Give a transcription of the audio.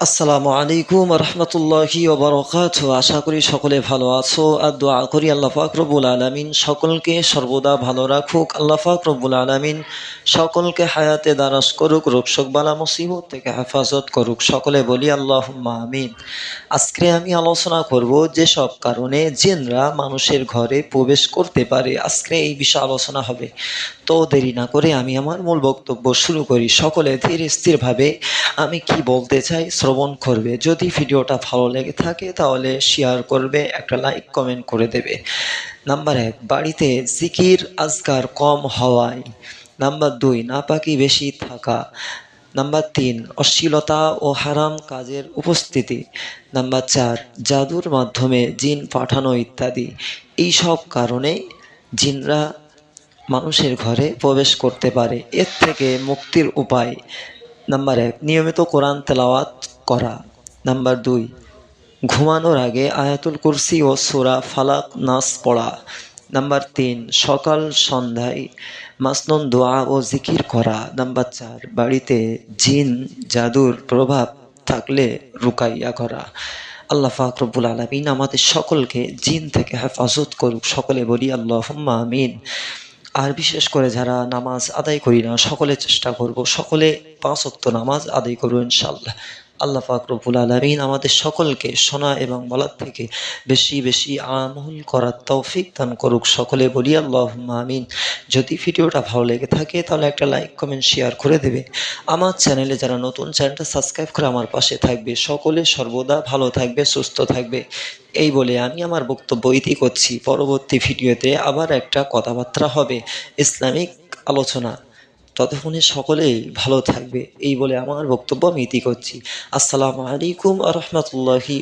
আসসালামু আলাইকুম রহমতুল্লাহি ওবরকাত আশা করি সকলে ভালো আছো। আর দোয়া করি আল্লাহ পাক রব্বুল আলামিন সকলকে সর্বদা ভালো রাখুক। আল্লাহ পাক রব্বুল আলামিন সকলকে হায়াতে দারাজ করুক, রোগশোক, বালা মুসিবত থেকে হেফাজত করুক। সকলে বলি আল্লাহ আমিন। আজকে আমি আলোচনা করব যেসব কারণে জেনরা মানুষের ঘরে প্রবেশ করতে পারে। আজকে এই বিষয়ে আলোচনা হবে। তো দেরি না করে আমি আমার মূল বক্তব্য শুরু করি। সকলে ধীর স্থিরভাবে আমি কি বলতে চাই? শ্রবণ করবে। যদি ভিডিওটা ভালো লেগে থাকে তাহলে শেয়ার করবে, একটা লাইক কমেন্ট করে দেবে। নাম্বার এক, বাড়িতে জিকির আজকার কম হওয়ায়। নাম্বার দুই, নাপাকি বেশি থাকা। নাম্বার তিন, অশ্লীলতা ও হারাম কাজের উপস্থিতি। নাম্বার চার, জাদুর মাধ্যমে জিন পাঠানো ইত্যাদি। এই সব কারণে জিনরা মানুষের ঘরে প্রবেশ করতে পারে। এর থেকে মুক্তির উপায়। নাম্বার এক, নিয়মিত কোরআন তেলাওয়াত করা। নাম্বার দুই, ঘুমানোর আগে আয়াতুল কুরসি ও সুরা ফালাক নাস পড়া। নাম্বার তিন, সকাল সন্ধ্যায় মাসনুন দোয়া ও জিকির করা। নাম্বার চার, বাড়িতে জিন, জাদুর প্রভাব থাকলে রুকাইয়া করা। আল্লাহ ফাকরবুল আলমিন আমাদের সকলকে জিন থেকে হেফাজত করুক। সকলে বলি আল্লাহ আমিন। আর বিশেষ করে যারা নামাজ আদায় করি না, সকলে চেষ্টা করব। সকলে পাঁচ নামাজ আদায় করব ইনশাল্লাহ আল্লাহ ফাকরবুল আলমিন আমাদের সকলকে শোনা এবং বলার থেকে বেশি বেশি আমল করার তৌফিক দান করুক। সকলে বলি আল্লাহ আমিন। যদি ভিডিওটা ভালো লেগে থাকে তাহলে একটা লাইক, কমেন্ট, শেয়ার করে দেবে। আমার চ্যানেলে যারা নতুন, চ্যানেলটা সাবস্ক্রাইব করে আমার পাশে থাকবে। সকলে সর্বদা ভালো থাকবে, সুস্থ থাকবে। এই বলে আমি আমার বক্তব্য ইতি করছি। পরবর্তী ভিডিওতে আবার একটা কথাবার্তা হবে। ইসলামিক আলোচনা। ততক্ষণে সকলেই ভালো থাকবে। এই বলে আমার বক্তব্য আমি ইতি করছি। আসসালামু আলাইকুম আ রহমতুল্লাহি